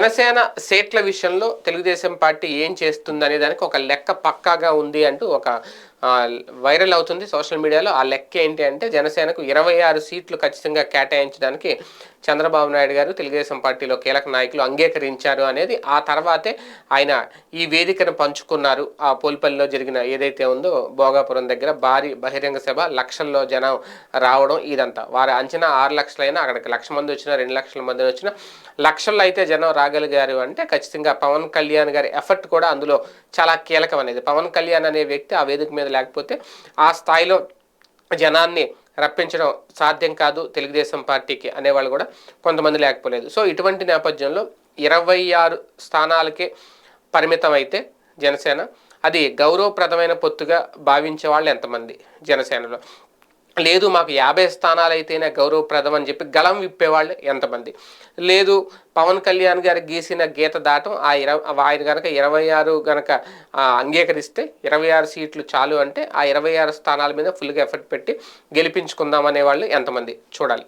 జనసేన సీట్ల విషయంలో తెలుగుదేశం పార్టీ ఏం చేస్తుంది అనే దానికి ఒక లెక్క పక్కాగా ఉంది అంటూ ఒక వైరల్ అవుతుంది సోషల్ మీడియాలో. ఆ లెక్క ఏంటి అంటే జనసేనకు ఇరవై ఆరు సీట్లు ఖచ్చితంగా కేటాయించడానికి చంద్రబాబు నాయుడు గారు తెలుగుదేశం పార్టీలో కీలక నాయకులు అంగీకరించారు అనేది ఆ తర్వాతే ఆయన ఈ వేదికను పంచుకున్నారు. ఆ పోల్పల్లిలో జరిగిన ఏదైతే ఉందో భోగాపురం దగ్గర భారీ బహిరంగ సభ లక్షల్లో జనం రావడం ఇదంతా. వారి అంచనా ఆరు లక్షలైనా అక్కడికి లక్ష మంది వచ్చినా రెండు లక్షల మంది వచ్చినా లక్షల్లో అయితే జనం రాగలిగారు అంటే ఖచ్చితంగా పవన్ కళ్యాణ్ గారి ఎఫర్ట్ కూడా అందులో చాలా కీలకం అనేది. పవన్ కళ్యాణ్ అనే వ్యక్తి ఆ వేదిక మీద లేకపోతే ఆ స్థాయిలో జనాన్ని రప్పించడం సాధ్యం కాదు తెలుగుదేశం పార్టీకి అనేవాళ్ళు కూడా కొంతమంది లేకపోలేదు. సో ఇటువంటి నేపథ్యంలో ఇరవై ఆరు స్థానాలకే పరిమితం అయితే జనసేన. అది గౌరవప్రదమైన పొత్తుగా భావించే వాళ్ళు ఎంతమంది జనసేనలో? లేదు మాకు యాభై స్థానాలు అయితేనే గౌరవప్రదం అని చెప్పి గలం విప్పేవాళ్ళు ఎంతమంది. లేదు పవన్ కళ్యాణ్ గారు గీసిన గీత దాటం ఆ ఇరవై ఆయన కనుక ఇరవై ఆరు కనుక అంగీకరిస్తే ఇరవై ఆరు సీట్లు చాలు అంటే ఆ ఇరవై ఆరు స్థానాల మీద ఫుల్గా ఎఫర్ట్ పెట్టి గెలిపించుకుందాం అనేవాళ్ళు ఎంతమంది. చూడాలి.